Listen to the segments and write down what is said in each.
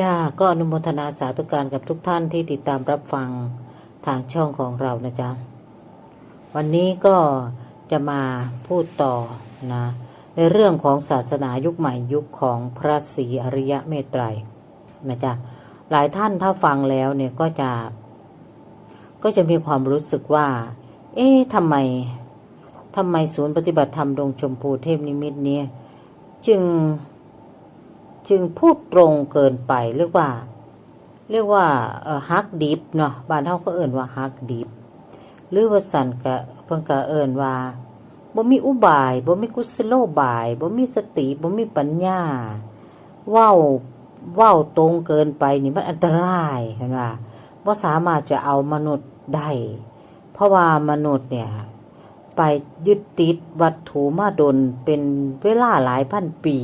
จ้าก็อนุโมทนาสาธุการกับทุกท่านที่ติดตามรับฟังทางช่องของเรานะจ๊ะ วันนี้ก็จะมาพูดต่อนะในเรื่องของศาสนายุคใหม่ยุคของพระศรีอริยเมตไตรนะจ๊ะ หลายท่านถ้าฟังแล้วเนี่ยก็จะ ก็จะมีความรู้สึกว่า เอ๊ะทำไมทำไมศูนย์ปฏิบัติธรรมดงชมพูเทพนิมิตเนี่ยจึง จึงพูดตรงเกินไปเรียกว่า เรียกว่าฮักดิบเนาะบ้านเฮาก็เอิ่นว่าฮักดิบหรือว่าสันกะเพิ่นก็เอิ่นว่าบ่มีอุบายบ่มีกุศโลบายบ่มีสติบ่มีปัญญาเว้าเว้าตรงเกินไปนี่มันอันตรายเห็นว่าบ่สามารถจะเอามนุษย์ได้เพราะว่ามนุษย์เนี่ยไปยึดติดวัตถุมาดนเป็นเวลาหลายพันปี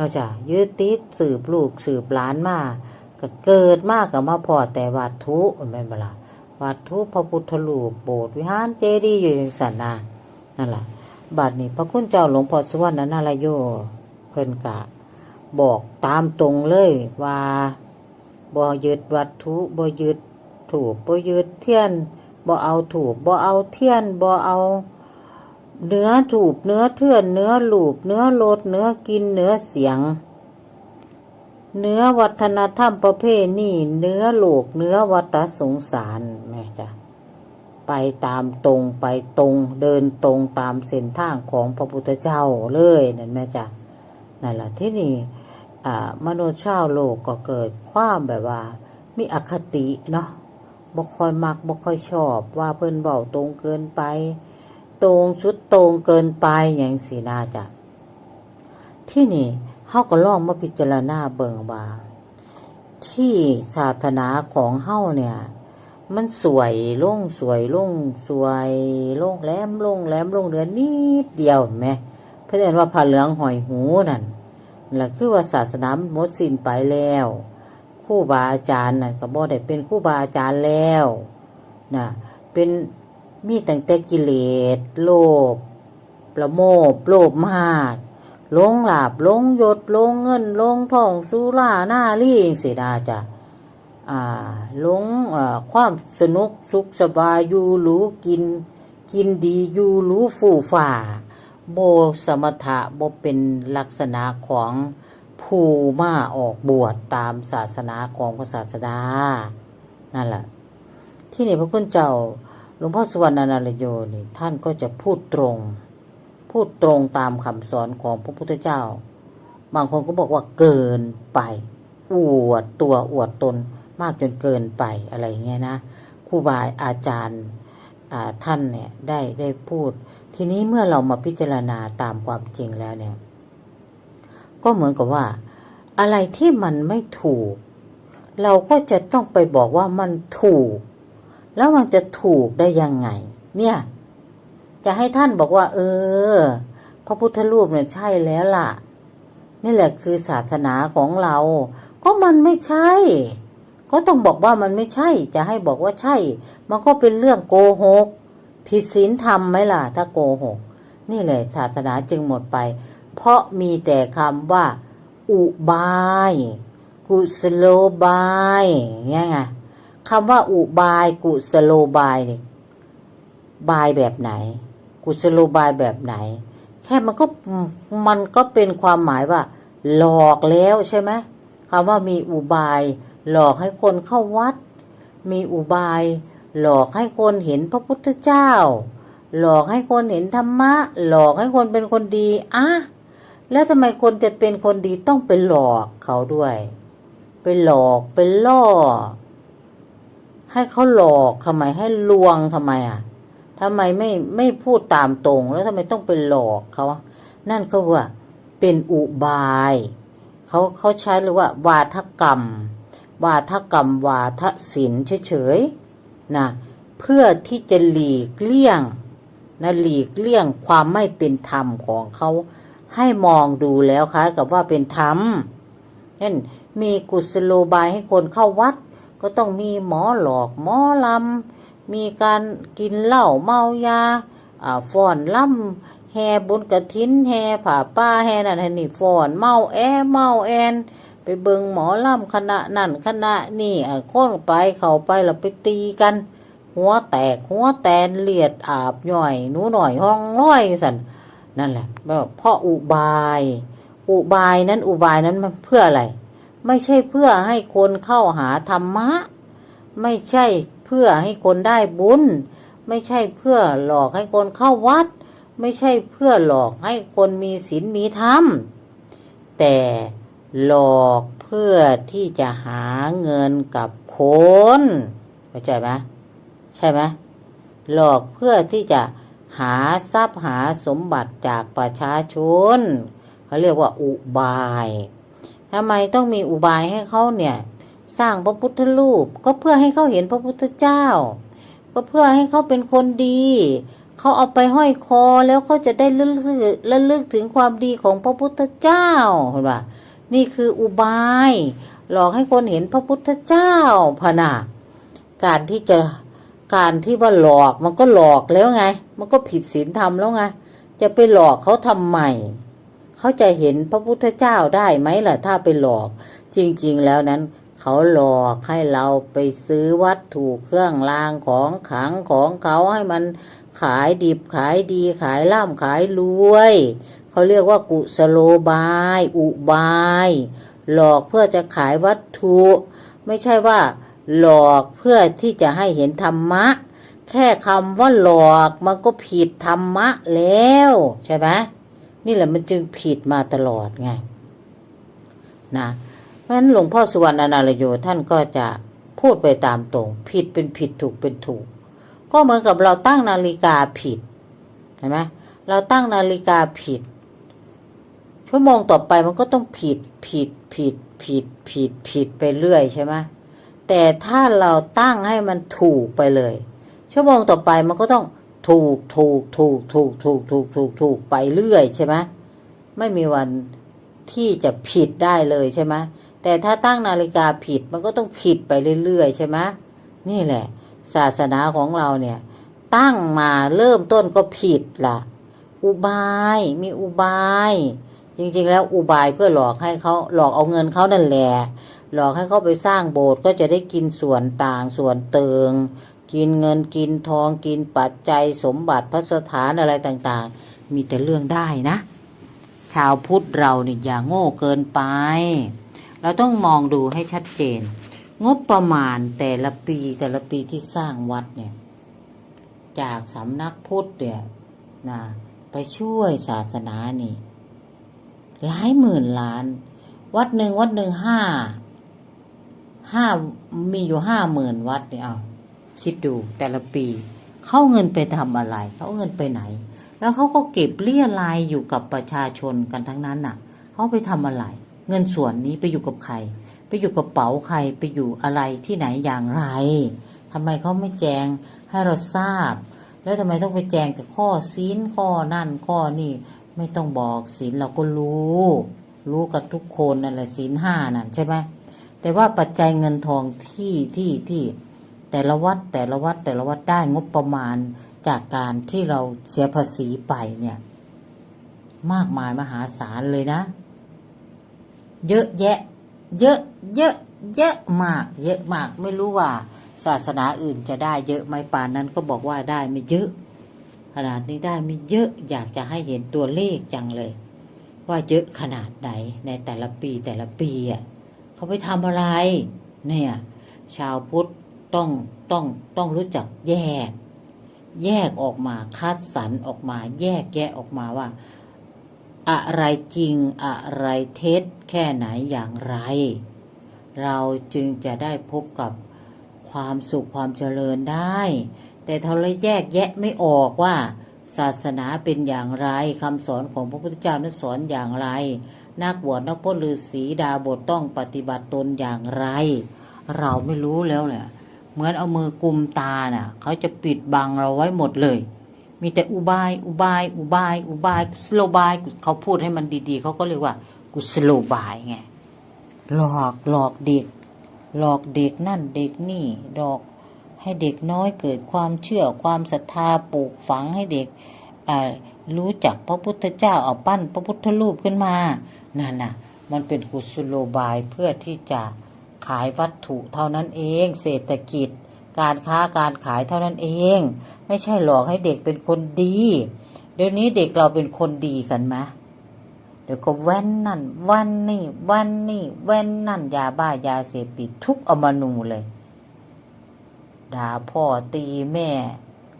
เราจะยึดติดสืบลูกสืบหลานมาก็เกิดมากกับมาพอแต่วัตถุแม่นบลาวัตถุพระพุทธรูปโบสถ์วิหารเจดีย์อยู่อย่างสันนานั่นแหละบัดนี้พระคุณเจ้าหลวงพ่อสวรรณนารายโยเพิ่นกะ บอกตามตรงเลยว่าบ่ยึดวัตถุบ่ยึดถูกบ่ยึดเทียนบ่เอาถูกบ่เอาเทียนบ่เอา เนื้อถูกเนื้อเทื่อนเนื้อหลูบเนื้อโลดเนื้อกินเนื้อเสียง เนื้อวัฒนธรรมประเพณีเนื้อโลกเนื้อวัฏสงสารแม่จ้ะไปตามตรงไปตรงเดินตรงตามเส้นทางของพระพุทธเจ้าเลยนั่นแม่จ้ะนั่นแหละที่นี่อ่ามนุษย์ชาวโลกก็เกิดความแบบว่า มีอคติเนาะบ่ค่อยมักบ่ค่อยชอบว่าเพิ่นเว้าตรงเกินไป ตรงชุดตรงเกินไปอย่างสีนาจ้ะที่นี่เฮาก็ลองมาพิจารณาเบิ่งว่าที่ศาสนาของเฮาเนี่ย มันสวยล่งสวยล่งสวยล่งแหลมล่งแหลมล่งเหลือนิดเดียวไหมเพื่อนว่าผ้าเหลืองหอยหูนั่นแหละคือว่าศาสนาหมดสิ้นไปแล้วครู่บาอาจารย์นั่นก็บ่ได้เป็นครู่บาอาจารย์แล้วนะเป็น มีตั้งแต่กิเลสโลภประโมภโลภมากลงหลาบลงยศลงเงินลงทองสุรา หน้าลี่สิดาจ้ะอ่าลงความสนุกสุขสบายอยู่หรูกิน กินดีอยู่หรูฟูฝ่า โบสมถะโบเป็นลักษณะของผู้มาออกบวชตามศาสนาของพระศาสดา นั่นแหละ ที่นี่พระคุณเจ้า หลวงพ่อสุวรรณนารโยนี่ท่านก็จะพูดตรง พูดตรงตามคำสอนของพระพุทธเจ้า บางคนก็บอกว่าเกินไปอวดตัวอวดตนมากจนเกินไปอะไรเงี้ยนะครูบาอาจารย์ท่านเนี่ยได้ได้พูด ทีนี้เมื่อเรามาพิจารณาตามความจริงแล้วเนี่ย ก็เหมือนกับว่า อะไรที่มันไม่ถูก เราก็จะต้องไปบอกว่ามันถูก แล้วมันจะถูกได้ยังไง เนี่ย จะให้ท่านบอกว่า เออ พระพุทธรูปเนี่ยใช่แล้วล่ะ นี่แหละคือศาสนาของเรา ก็มันไม่ใช่ ก็ต้องบอกว่ามันไม่ใช่ จะให้บอกว่าใช่ มันก็เป็นเรื่องโกหกผิดศีลธรรมไหมล่ะ ถ้าโกหก นี่แหละศาสนาจึงหมดไป เพราะมีแต่คำว่า อุบาย กุสโลบายเงี้ยไง คำว่าอุบายกุสโลบายเนี่ยบายแบบไหน กุสโลบายแบบไหน แค่มันก็มันก็เป็นความหมายว่า หลอกแล้วใช่ไหมคำว่ามีอุบายหลอกให้คนเข้าวัด มีอุบาย หลอกให้คนเห็นพระพุทธเจ้า หลอกให้คนเห็นธรรมะ หลอกให้คนเป็นคนดีอะแล้วทำไมคนจะเป็นคนดีต้องไปหลอกเขาด้วย ไปหลอกไปล่อ ให้เขาหลอกทำไมให้ลวงทำไมอะทำไมไม่ไม่พูดตามตรง แล้วทำไมต้องไปหลอกเขาอะนั่นก็ว่า เป็นอุบายเขาเขาใช้เรียกว่า วาทกรรม วาทกรรม วาทศิลป์เฉยๆนะเพื่อที่จะหลีกเลี่ยงนะหลีกเลี่ยงความไม่เป็นธรรมของเขาให้มองดูแล้วคล้ายกับว่าเป็นธรรมเช่นมีกุศโลบายให้คนเข้าวัด ก็ต้องมีหมอหลอกหมอลำ มีการกินเหล้าเมายาอ่าฟ้อนล่ำแห่บุญกระถินแห่ผ่าป้าแห่นั่นแห่นี่ฟ้อนเมาแอเมาแอนไปเบิงหมอลำคณะนั่นคณะนี่ค้นไปเข้าไปแล้วไปตีกัน หัวแตกหัวแตนเลียดอาบย่อยหนูหน่อยห้องร้อยสันนั่นแหละเพราะอุบาย อุบายนั้นอุบายนั้นเพื่ออะไร ไม่ใช่เพื่อให้คนเข้าหาธรรมะ ไม่ใช่เพื่อให้คนได้บุญ ไม่ใช่เพื่อหลอกให้คนเข้าวัด ไม่ใช่เพื่อหลอกให้คนมีศีลมีธรรม แต่หลอกเพื่อที่จะหาเงินกับคนเข้าใจไหมใช่ไหมหลอกเพื่อที่จะหาทรัพย์หาสมบัติจากประชาชนเขาเรียกว่าอุบาย ทำไมต้องมีอุบายให้เขาเนี่ย สร้างพระพุทธรูป ก็เพื่อให้เขาเห็นพระพุทธเจ้า ก็เพื่อให้เขาเป็นคนดีเขาเอาไปห้อยคอแล้วเขาจะได้ระลึกระลึกถึงความดีของพระพุทธเจ้าเห็นปะนี่คืออุบาย หลอกให้คนเห็นพระพุทธเจ้าพนาการที่จะการที่ว่าหลอกมันก็หลอกแล้วไง มันก็ผิดศีลธรรมแล้วไง จะไปหลอกเขาทำไม เขาจะเห็นพระพุทธเจ้าได้ไหมล่ะถ้าไปหลอก จริงๆแล้วนั้นเขาหลอกให้เราไปซื้อวัตถุเครื่องรางของขังของเขาให้มันขายดิบขายดีขายล่ำขายรวย เขาเรียกว่ากุสโลบาย อุบาย หลอกเพื่อจะขายวัตถุ ไม่ใช่ว่า หลอกเพื่อที่จะให้เห็นธรรมะ แค่คำว่าหลอกมันก็ผิดธรรมะแล้ว ใช่ไหม นี่แหละมันจึงผิดมาตลอดไงนะเพราะฉะนั้นหลวงพ่อสุวรรณนาลโยท่านก็จะพูดไปตามตรง ผิดเป็นผิดถูกเป็นถูก ก็เหมือนกับเราตั้งนาฬิกาผิดเห็นไหมเราตั้งนาฬิกาผิดชั่วโมงต่อไปมันก็ต้องผิดผิดผิดผิดผิดผิดไปเรื่อยใช่ไหมแต่ถ้าเราตั้งให้มันถูกไปเลย ชั่วโมงต่อไปมันก็ต้อง ถูกถูกถูกถูกถูกถูกถูกถูกไปเรื่อยใช่ไหมไม่มีวันที่จะผิดได้เลยใช่ไหมแต่ถ้าตั้งนาฬิกาผิดมันก็ต้องผิดไปเรื่อยๆใช่ไหมนี่แหละ ศาสนาของเราเนี่ย ตั้งมาเริ่มต้นก็ผิดละอุบายมีอุบาย จริงๆ แล้วอุบายเพื่อหลอกให้เขาหลอกเอาเงินเขานั่นแหละหลอกให้เขาไปสร้างโบสถ์ก็จะได้กินส่วนต่างส่วนเติง กินเงินกินทองกินปัจจัยสมบัติพระสถานอะไรต่างๆ มีแต่เรื่องได้นะ ชาวพุทธเราเนี่ยอย่าโง่เกินไป เราต้องมองดูให้ชัดเจน งบประมาณแต่ละปีแต่ละปีที่สร้างวัดเนี่ยจากสำนักพุทธเนี่ยนะไปช่วยศาสนานี่หลายหมื่นล้าน วัดหนึ่งวัดหนึ่งห้าห้ามีอยู่ห้าหมื่นวัดเนี่ยเอา คิดดูแต่ละปี เข้าเงินไปทำอะไร เขาเอาเงินไปไหน แล้วเขาก็เก็บเลี่ยรายอยู่กับประชาชนกันทั้งนั้นน่ะ เขาไปทำอะไร เงินส่วนนี้ไปอยู่กับใคร ไปอยู่กับเป๋าใครไปอยู่อะไรที่ไหนอย่างไรทำไมเขาไม่แจงให้เราทราบ แล้วทำไมต้องไปแจงแต่ข้อซีนข้อนั่นข้อนี่ไม่ต้องบอกศีลเราก็รู้ รู้กันทุกคนนั่นแหละศีลห้านั่นใช่ไหมแต่ว่าปัจจัยเงินทองที่ที่ที่ แต่ละวัดแต่ละวัดแต่ละวัดได้งบประมาณจากการที่เราเสียภาษีไปเนี่ย มากมายมหาศาลเลยนะ เยอะแยะ เยอะ เยอะเยอะมาก เยอะมากไม่รู้ว่า ศาสนาอื่นจะได้เยอะไหมป่านนั้นก็บอกว่าได้ไม่เยอะขนาดนี้ได้ไม่เยอะอยากจะให้เห็นตัวเลขจังเลย ว่าเยอะขนาดไหนในแต่ละปีแต่ละปีอะเขาไปทำอะไร เนี่ย ชาวพุทธ ต้องต้องต้องรู้จักแยก แยกออกมาคัดสรรออกมา แยกแยะออกมาว่า อะไรจริงอะไรเท็จแค่ไหนอย่างไร เราจึงจะได้พบกับความสุขความเจริญได้ แต่ถ้าเราแยกแยะไม่ออกว่า ศาสนาเป็นอย่างไรคำสอนของพระพุทธเจ้านั้นสอนอย่างไรนักบวชนักพจน์ฤาษีดาบทต้องปฏิบัติตนอย่างไร เราไม่รู้แล้วแหละ เหมือนเอามือกุมตาน่ะ เขาจะปิดบังเราไว้หมดเลย มีแต่อุบาย อุบาย อุบาย อุบายกุสโลบายเขาพูดให้มันดีๆ เขาก็เรียกว่ากุสโลบายไง หลอกหลอกเด็ก หลอกเด็กนั่นเด็กนี่หลอกให้เด็กน้อยเกิดความเชื่อความศรัทธาปลูกฝังให้เด็กรู้จักพระพุทธเจ้าเอาปั้นพระพุทธรูปขึ้นมา นั่นน่ะ มันเป็นกุศโลบายเพื่อที่จะ ขายวัตถุเท่านั้นเอง เศรษฐกิจ การค้าการขายเท่านั้นเอง ไม่ใช่หลอกให้เด็กเป็นคนดี เดี๋ยวนี้เด็กเราเป็นคนดีกันไหมเดี๋ยวก็แว่นนั่นวันนี่วันนี่แว่นนั่นยาบ้ายาเสพติดทุกอมนูเลยด่าพ่อตีแม่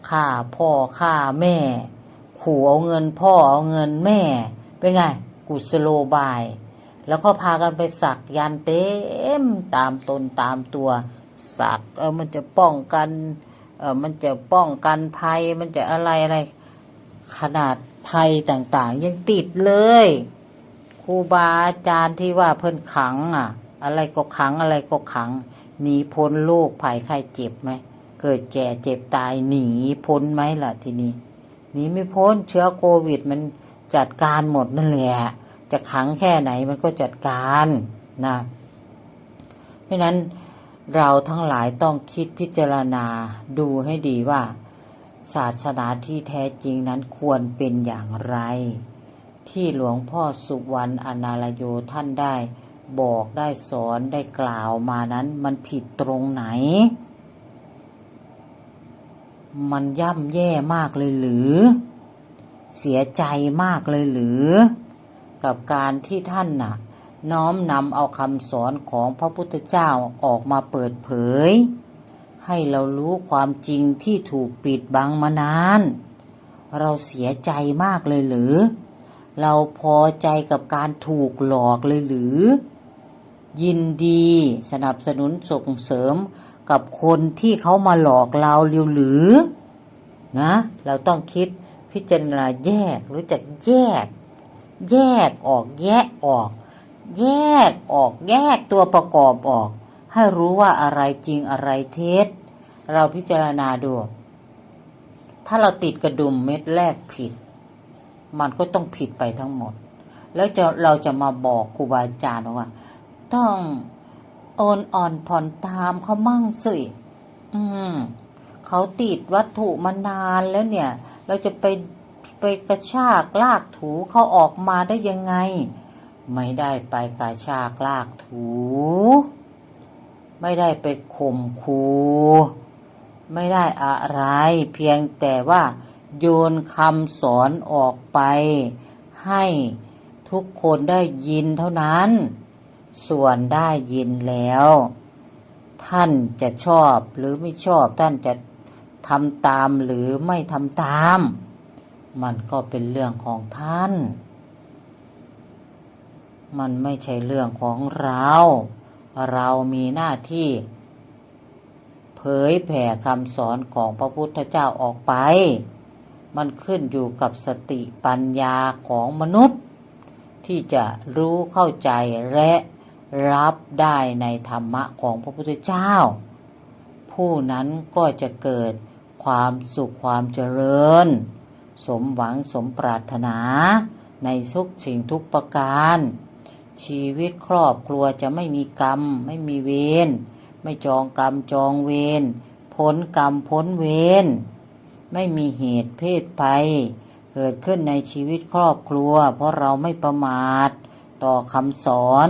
ฆ่าพ่อฆ่าแม่ ขู่เอาเงินพ่อเอาเงินแม่ เป็นไง กุศโลบาย แล้วก็พากันไปสักยันเต็มตามตนตามตัว สัก เออมันจะป้องกัน เออมันจะป้องกันภัย มันจะอะไรอะไร ขนาดภัยต่างๆ ยังติดเลยครูบาอาจารย์ที่ว่าเพิ่นขัง อะ อะไรก็ขังอะไรก็ขังหนีพ้นโรคภัยไข้เจ็บไหมเกิดแก่เจ็บตายหนีพ้นไหมล่ะทีนี้หนีไม่พ้นเชื้อโควิดมันจัดการหมดนั่นแหละ จะขังแค่ไหนมันก็จัดการนะเพราะนั้นเราทั้งหลายต้องคิดพิจารณาดูให้ดีว่า ศาสนาที่แท้จริงนั้นควรเป็นอย่างไร ที่หลวงพ่อสุวรรณอนาลโยท่านได้บอกได้สอนได้กล่าวมานั้นมันผิดตรงไหน มันย่ำแย่มากเลยหรือ เสียใจมากเลยหรือ กับการที่ท่านน่ะ น้อมนำเอาคำสอนของพระพุทธเจ้าออกมาเปิดเผย ให้เรารู้ความจริงที่ถูกปิดบังมานาน เราเสียใจมากเลยหรือ เราพอใจกับการถูกหลอกเลยหรือ ยินดีสนับสนุนส่งเสริมกับคนที่เขามาหลอกเราเร็วหรือ นะ เราต้องคิดพิจารณาแยกรู้จักแยก แยกออกแยกออก แยกออกแยกตัวประกอบออก ให้รู้ว่าอะไรจริงอะไรเท็จ เราพิจารณาดู ถ้าเราติดกระดุมเม็ดแรกผิด มันก็ต้องผิดไปทั้งหมด แล้วจะเราจะมาบอกครูบาอาจารย์ว่า ต้องโอนอ่อนผ่อนตามเขามั่งสิ อืมเขาติดวัตถุมานานแล้วเนี่ย เราจะไป ไปกระชากลากถูเขาออกมาได้ยังไง ไม่ได้ไปกระชากลากถู ไม่ได้ไปข่มคูไม่ได้อะไร เพียงแต่ว่าโยนคำสอนออกไป ให้ทุกคนได้ยินเท่านั้น ส่วนได้ยินแล้ว ท่านจะชอบหรือไม่ชอบท่านจะทำตามหรือไม่ทำตาม มันก็เป็นเรื่องของท่าน มันไม่ใช่เรื่องของเรา เรามีหน้าที่ เผยแผ่คำสอนของพระพุทธเจ้าออกไป มันขึ้นอยู่กับสติปัญญาของมนุษย์ ที่จะรู้เข้าใจและรับได้ในธรรมะของพระพุทธเจ้า ผู้นั้นก็จะเกิดความสุขความเจริญ สมหวังสมปรารถนา ในทุกสิ่งทุกประการ ชีวิตครอบครัวจะไม่มีกรรม ไม่มีเวรไม่จองกรรมจองเวรพ้นกรรมพ้นเวรไม่มีเหตุเพศภัย เกิดขึ้นในชีวิตครอบครัว เพราะเราไม่ประมาท ต่อคำสอน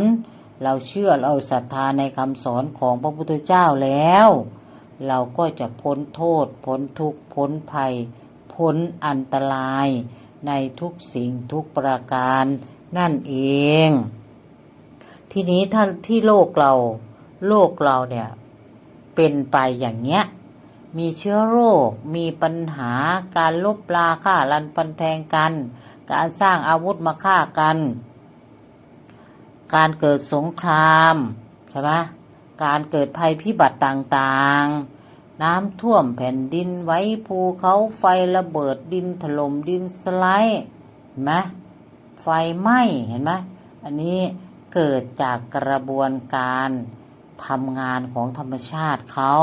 เราเชื่อเราศรัทธาในคำสอนของพระพุทธเจ้าแล้ว เราก็จะพ้นโทษ พ้นทุกข์พ้นภัย พ้นอันตรายในทุกสิ่งทุกประการนั่นเอง ทีนี้ถ้าที่โลกเรา โลกเราเนี่ย เป็นไปอย่างเงี้ย มีเชื้อโรค มีปัญหาการลบลาฆ่ารันฟันแทงกัน การสร้างอาวุธมาฆ่ากัน การเกิดสงคราม ใช่ไหมการเกิดภัยพิบัติต่างๆ น้ำท่วมแผ่นดินไว้ภูเขาไฟระเบิดดินถล่มดินสไลด์เห็นไหมไฟไหม้เห็นไหมอันนี้เกิดจากกระบวนการทำงานของธรรมชาติเขา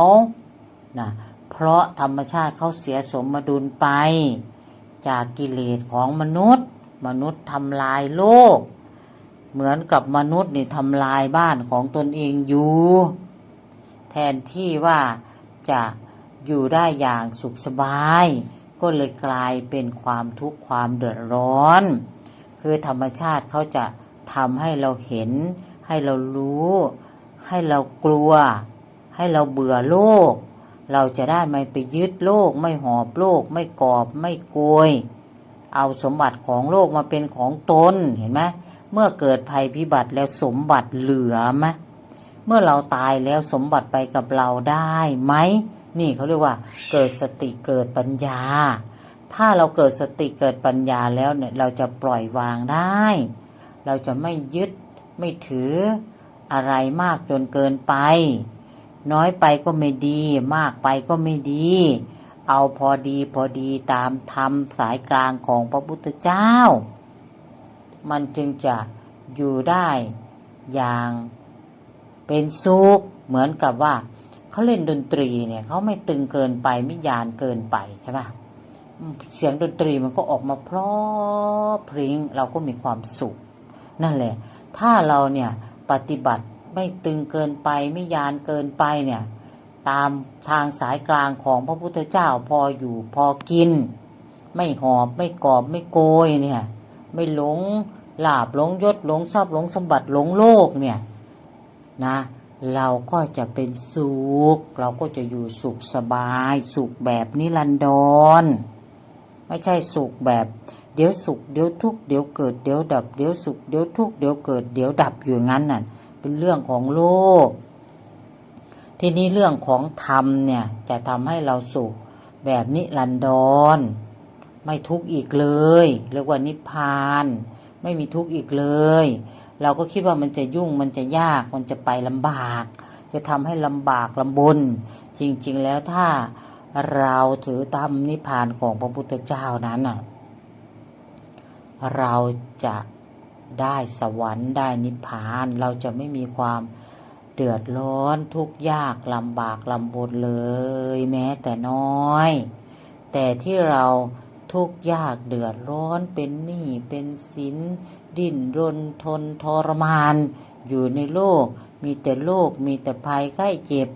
นะเพราะธรรมชาติเขาเสียสมดุลไป จากกิเลสของมนุษย์ มนุษย์ทำลายโลก เหมือนกับมนุษย์นี่ทำลายบ้านของตนเองอยู่ แทนที่ว่า จะอยู่ได้อย่างสุขสบาย ก็เลยกลายเป็นความทุกข์ความเดือดร้อน คือธรรมชาติเขาจะทำให้เราเห็น ให้เรารู้ ให้เรากลัว ให้เราเบื่อโลก เราจะได้ไม่ไปยึดโลก ไม่หอบโลก ไม่กอบไม่โกย เอาสมบัติของโลกมาเป็นของตนเห็นไหมเมื่อเกิดภัยพิบัติแล้วสมบัติเหลือไหม เมื่อเราตายแล้วสมบัติไปกับเราได้ไหม นี่เขาเรียกว่า เกิดสติเกิดปัญญา ถ้าเราเกิดสติเกิดปัญญาแล้วเนี่ยเราจะปล่อยวางได้ เราจะไม่ยึดไม่ถืออะไรมากจนเกินไป น้อยไปก็ไม่ดี มากไปก็ไม่ดี เอาพอดีพอดีตามธรรมสายกลางของพระพุทธเจ้า มันจึงจะอยู่ได้อย่าง เป็นสุขเหมือนกับว่าเขาเล่นดนตรีเนี่ยเขาไม่ตึงเกินไปไม่ยานเกินไปใช่ปะเสียงดนตรีมันก็ออกมาเพราะพริ้งเราก็มีความสุข นั่นแหละ ถ้าเราเนี่ยปฏิบัติไม่ตึงเกินไปไม่ยานเกินไปเนี่ยตามทางสายกลางของพระพุทธเจ้าพออยู่พอกิน ไม่หอบไม่กอบไม่โกยเนี่ย ไม่หลงลาบหลงยศหลงทรัพย์หลงสมบัติหลงโลกเนี่ย นะเราก็จะเป็นสุข เราก็จะอยู่สุขสบาย สุขแบบนิรันดร ไม่ใช่สุขแบบ เดี๋ยวสุขเดี๋ยวทุกข์เดี๋ยวเกิดเดี๋ยวดับเดี๋ยวสุขเดี๋ยวทุกข์เดี๋ยวเกิดเดี๋ยวดับอยู่งั้นน่ะเป็นเรื่องของโลก ทีนี้เรื่องของธรรมเนี่ยจะทำให้เราสุขแบบนิรันดร ไม่ทุกข์อีกเลยเรียกว่านิพพาน ไม่มีทุกข์อีกเลย เราก็คิดว่ามันจะยุ่งมันจะยากมันจะไปลำบาก จะทำให้ลำบากลำบน จริง ๆ แล้วถ้าเราถือธรรมนิพพานของพระพุทธเจ้านั้นน่ะเราจะได้สวรรค์ได้นิพพาน เราจะไม่มีความเดือดร้อนทุกข์ยากลำบากลำบนเลย แม้แต่น้อย แต่ที่เราทุกข์ยากเดือดร้อนเป็นหนี้เป็นสิน ดิ้นรนทนทรมาน อยู่ในโลก มีแต่โลก มีแต่ภัยไข้เจ็บ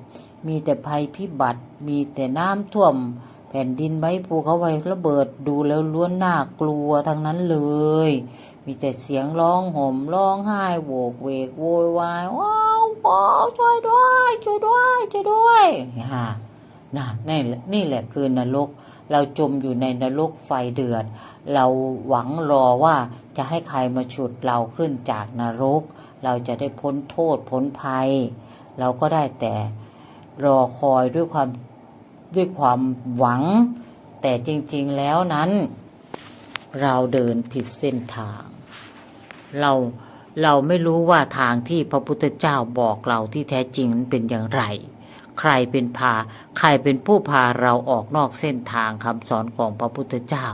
มีแต่ภัยพิบัติ มีแต่น้ำท่วม แผ่นดินไหวภูเขาไฟระเบิดดูแล้วล้วนน่ากลัวทั้งนั้นเลย มีแต่เสียงร้องห่มร้องไห้โวกเวกโวยวายว้าวว้าวช่วยด้วยช่วยด้วยช่วยด้วยฮ่านะนี่แหละนี่แหละคือนรก เราจมอยู่ในนรกไฟเดือด เราหวังรอว่าจะให้ใครมาฉุดเราขึ้นจากนรก เราจะได้พ้นโทษพ้นภัย เราก็ได้แต่รอคอยด้วยความด้วยความหวัง แต่จริงๆแล้วนั้น เราเดินผิดเส้นทาง เราเราไม่รู้ว่าทางที่พระพุทธเจ้าบอกเราที่แท้จริงนั้นเป็นอย่างไร ใครเป็นพา ใครเป็นผู้พาเราออกนอกเส้นทางคำสอนของพระพุทธเจ้า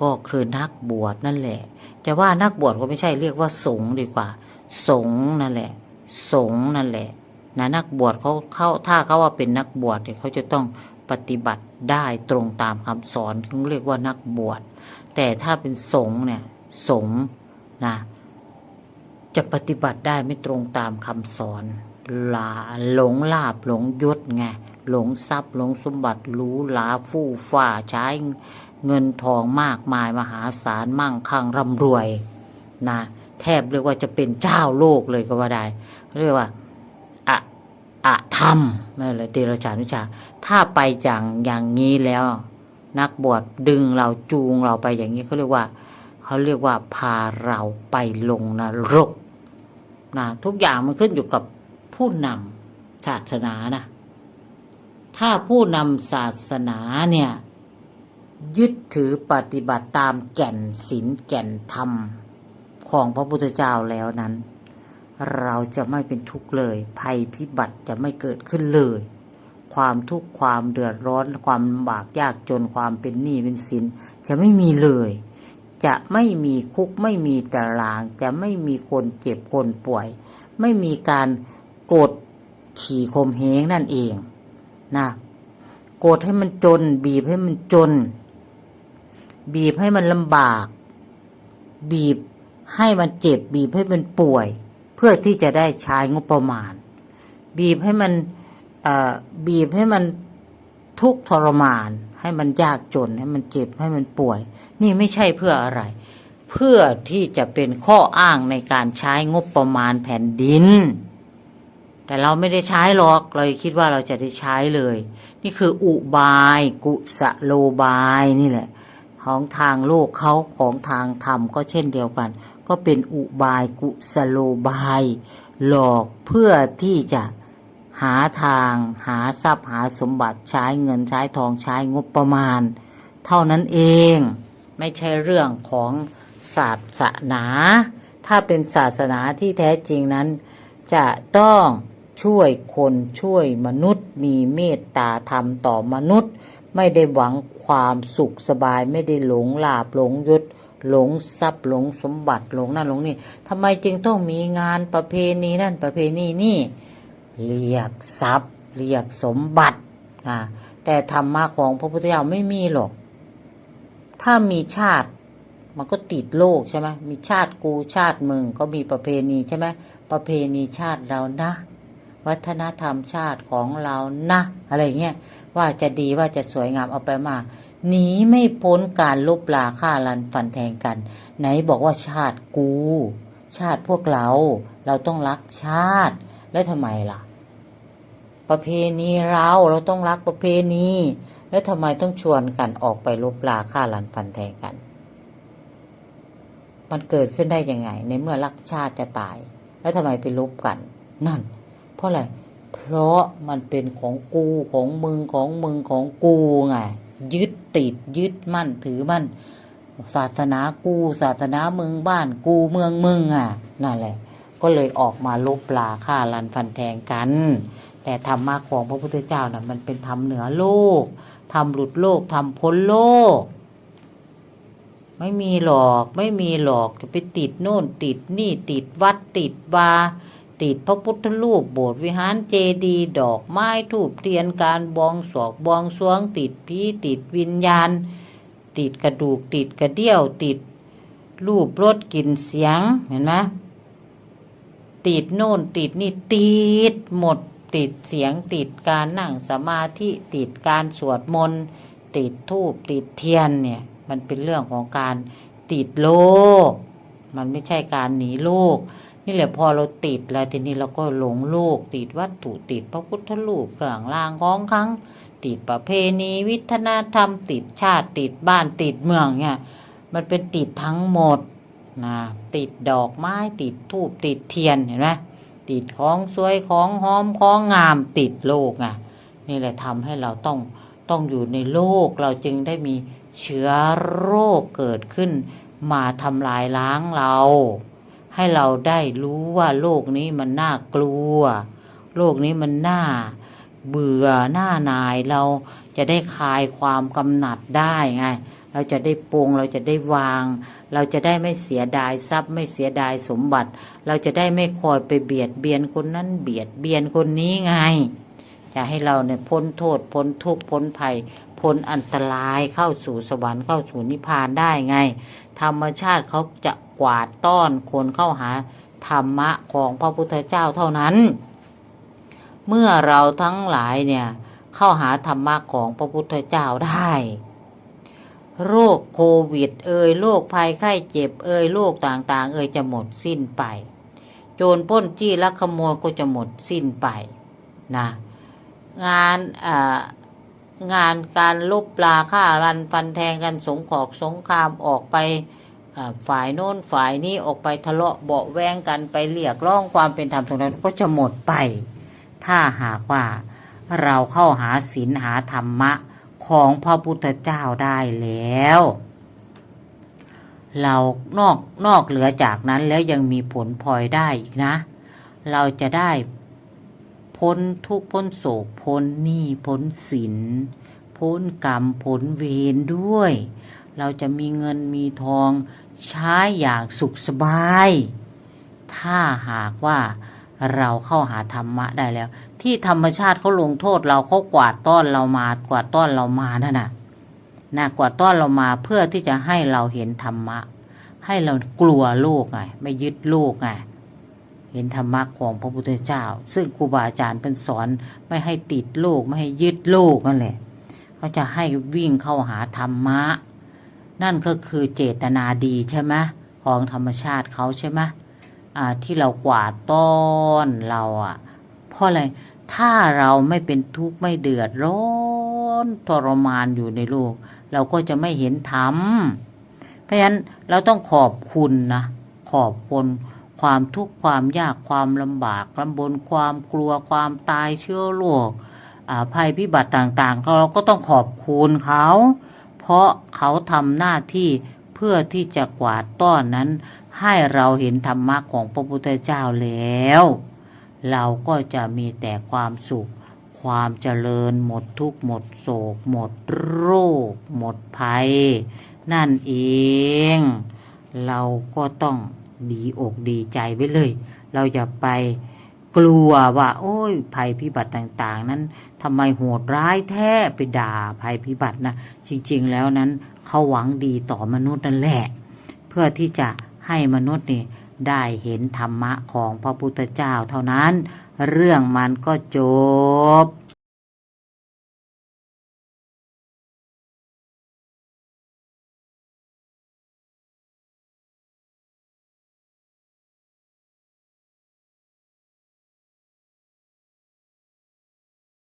ก็คือนักบวชนั่นแหละ จะว่านักบวชก็ไม่ใช่เรียกว่าสงฆ์ดีกว่า สงฆ์นั่นแหละ สงฆ์นั่นแหละนะนักบวชเขาเขาถ้าเขาว่าเป็นนักบวชเนี่ยเขาจะต้องปฏิบัติได้ตรงตามคำสอนเขาเรียกว่านักบวช แต่ถ้าเป็นสงฆ์เนี่ยสงฆ์นะจะปฏิบัติได้ไม่ตรงตามคำสอน ลาหลงลาบหลงยศไงหลงทรัพย์หลงสมบัติหรู้หลาฟู่ฟ้าใช้เงินทองมากมายมหาศาลมั่งคั่งร่ำรวยนะแทบเรียกว่าจะเป็นเจ้าโลกเลยก็ว่าได้ เรียกว่าอะอะธรรมนั่นแหละเดรัจฉานวิชา ถ้าไปอย่างอย่างนี้แล้ว นักบวชดึงเราจูงเราไปอย่างนี้เขาเรียกว่าเขาเรียกว่าพาเราไปลงนรกนะทุกอย่างมันขึ้นอยู่กับ ผู้นำศาสนานะถ้าผู้นำศาสนาเนี่ย ยึดถือปฏิบัติตามแก่นศีลแก่นธรรม ของพระพุทธเจ้าแล้วนั้น เราจะไม่เป็นทุกข์เลย ภัยพิบัติจะไม่เกิดขึ้นเลย ความทุกข์ความเดือดร้อน ความลำบากยากจนความเป็นหนี้เป็นสินจะไม่มีเลย จะไม่มีคุกไม่มีตาราง จะไม่มีคนเจ็บคนป่วย ไม่มีการ กดขี่ข่มเหงนั่นเองนะกดให้มันจน บีบให้มันจน บีบให้มันลำบาก บีบให้มันเจ็บ บีบให้มันป่วย เพื่อที่จะได้ใช้งบประมาณ บีบให้มันบีบให้มันทุกข์ทรมาน ให้มันยากจน ให้มันเจ็บให้มันป่วย นี่ไม่ใช่เพื่ออะไร เพื่อที่จะเป็นข้ออ้างในการใช้งบประมาณแผ่นดิน แต่เราไม่ได้ใช้หรอก เราคิดว่าเราจะได้ใช้เลย นี่คืออุบาย กุสโลบายนี่แหละ ของทางโลกเขาของทางธรรมก็เช่นเดียวกัน ก็เป็นอุบายกุสโลบาย หลอกเพื่อที่จะหาทางหาทรัพย์หาสมบัติใช้เงินใช้ทองใช้งบประมาณ เท่านั้นเองไม่ใช่เรื่องของศาสนา ถ้าเป็นศาสนาที่แท้จริงนั้น จะต้อง ช่วยคนช่วยมนุษย์มีเมตตาธรรมต่อมนุษย์ ไม่ได้หวังความสุขสบายไม่ได้หลงลาบหลงยศหลงทรัพย์หลงสมบัติหลงนั่นหลงนี่ทำไมจึงต้องมีงานประเพณีนั่นประเพณีนี่เรียกทรัพย์ เรียกสมบัตินะแต่ธรรมะของพระพุทธเจ้าไม่มีหรอก ถ้ามีชาติมันก็ติดโลกใช่ไหมมีชาติกูชาติมึงก็มีประเพณีใช่ไหมประเพณีชาติเรานะ วัฒนธรรมชาติของเรานะ อะไรเงี้ยว่าจะดีว่าจะสวยงามเอาไปมาหนีไม่พ้นการลบลาฆ่าลันฟันแทงกัน ไหนบอกว่าชาติกู ชาติพวกเรา เราต้องรักชาติ แล้วทำไมล่ะ ประเพณีเราเราต้องรักประเพณี แล้วทำไมต้องชวนกันออกไปลบลาฆ่าลันฟันแทงกัน มันเกิดขึ้นได้ยังไง ในเมื่อรักชาติจะตาย แล้วทำไมไปลบกัน นั่น ราะอะไร เพราะมันเป็นของกูของมึงของมึงของกูไงยึดติดยึดมั่นถือมั่นศาสนากูศาสนามึงบ้านกูเมืองมึงอะนั่นแหละ ก็เลยออกมาลบลาฆ่าลันฟันแทงกัน แต่ธรรมะของพระพุทธเจ้าน่ะมันเป็นธรรมเหนือโลกทำหลุดโลกทำพ้นโลก ไม่มีหรอกไม่มีหรอกจะไปติดโน่นติดนี่ติดวัดติดวา ติดพระพุทธรูปโบสถ์วิหารเจดีย์ดอกไม้ทูบเทียนการบวงสรวงบวงสวง ติดผีติดวิญญาณ ติดกระดูกติดกระเดี่ยว ติดรูปรสกลิ่นเสียงเห็นไหมติดโน่นติดนี่ติดหมด ติดเสียงติดการนั่งสมาธิติดการสวดมนต์ติดทูบติดเทียนเนี่ย มันเป็นเรื่องของการติดโลก มันไม่ใช่การหนีโลก นี่แหละพอเราติดแล้วทีนี้เราก็หลงโลกติดวัตถุติดพระพุทธรูปเครื่องรางของครั้ง ติดประเพณีวิฒนาธรรม ติดชาติติดบ้านติดเมืองเนี่ยมันเป็นติดทั้งหมดนะติดดอกไม้ติดทูบติดเทียนเห็นไหมติดของสวยของหอมของงามติดโลกอะนี่แหละทำให้เราต้องต้องอยู่ในโลกเราจึงได้มีเชื้อโรคเกิดขึ้น มาทำลายล้างเรา ให้เราได้รู้ว่าโลกนี้มันน่ากลัว โลกนี้มันน่าเบื่อหน้านายเราจะได้คลายความกำหนัดได้ไง เราจะได้ปรงเราจะได้วาง เราจะได้ไม่เสียดายทรัพย์ไม่เสียดายสมบัติ เราจะได้ไม่คอยไปเบียดเบียนคนนั้นเบียดเบียนคนนี้ไงอยากให้เราเนี่ยพ้นโทษพ้นทุกข์พ้นภัย พ้นอันตรายเข้าสู่สวรรค์เข้าสู่นิพพานได้ไง ธรรมชาติเขาจะกวาดต้อนคนเข้าหาธรรมะของพระพุทธเจ้าเท่านั้น เมื่อเราทั้งหลายเนี่ยเข้าหาธรรมะของพระพุทธเจ้าได้ โรคโควิด เอ่ยโรคภัยไข้เจ็บเอ่ยโรคต่างๆ เอ่ยจะหมดสิ้นไป โจรป้นจี้ลักขโมยก็จะหมดสิ้นไปนะงานอ่า งานการลบปลาฆ่ารันฟันแทงกันสงขอกสงครามออกไปฝ่ายโน้นฝ่ายนี้ออกไปทะเลาะเบาะแวงกันไปเรียกร้องความเป็นธรรมตรงนั้นก็จะหมดไป ถ้าหากว่าเราเข้าหาศีลหาธรรมะของพระพุทธเจ้าได้แล้ว เรานอกนอกเหลือจากนั้นแล้วยังมีผลพลอยได้อีกนะ เราจะได้ พ้นทุกพ้นโศกพ้นหนี้พ้นสินพ้นกรรมพ้นเวรด้วย เราจะมีเงินมีทองใช้อย่างสุขสบาย ถ้าหากว่าเราเข้าหาธรรมะได้แล้ว ที่ธรรมชาติเขาลงโทษเราเขากวาดต้อนเรามากวาดต้อนเรามานั่นน่ะนะกวาดต้อนเรามาเพื่อที่จะให้เราเห็นธรรมะ ให้เรากลัวโลกไงไม่ยึดโลกไง เห็นธรรมะของพระพุทธเจ้า ซึ่งครูบาอาจารย์เป็นสอนไม่ให้ติดโลกไม่ให้ยึดโลกนั่นแหละเขาจะให้วิ่งเข้าหาธรรมะ นั่นก็คือเจตนาดีใช่ไหมของธรรมชาติเขาใช่ไหมที่เรากวาดต้อนเราอะเพราะอะไรถ้าเราไม่เป็นทุกข์ไม่เดือดร้อนทรมานอยู่ในโลก เราก็จะไม่เห็นธรรมเพราะฉะนั้นเราต้องขอบคุณนะขอบคุณ ความทุกข์ความยากความลำบากลำบนความกลัวความตายเชื้อโรคภัยพิบัติต่างๆ เราก็ต้องขอบคุณเขา เพราะเขาทำหน้าที่เพื่อที่จะกวาดต้อนนั้น ให้เราเห็นธรรมะของพระพุทธเจ้าแล้ว เราก็จะมีแต่ความสุข ความเจริญหมดทุกข์หมดโศก หมดโรค หมดภัย นั่นเอง เราก็ต้อง ดีอกดีใจไว้เลย เราอย่าไปกลัวว่า โอ้ยภัยพิบัติต่างๆ นั้นทำไมโหดร้ายแท้ไปด่าภัยพิบัตินะจริง ๆ แล้วนั้นเขาหวังดีต่อมนุษย์นั่นแหละ เพื่อที่จะให้มนุษย์นี่ได้เห็นธรรมะของพระพุทธเจ้าเท่านั้น เรื่องมันก็จบ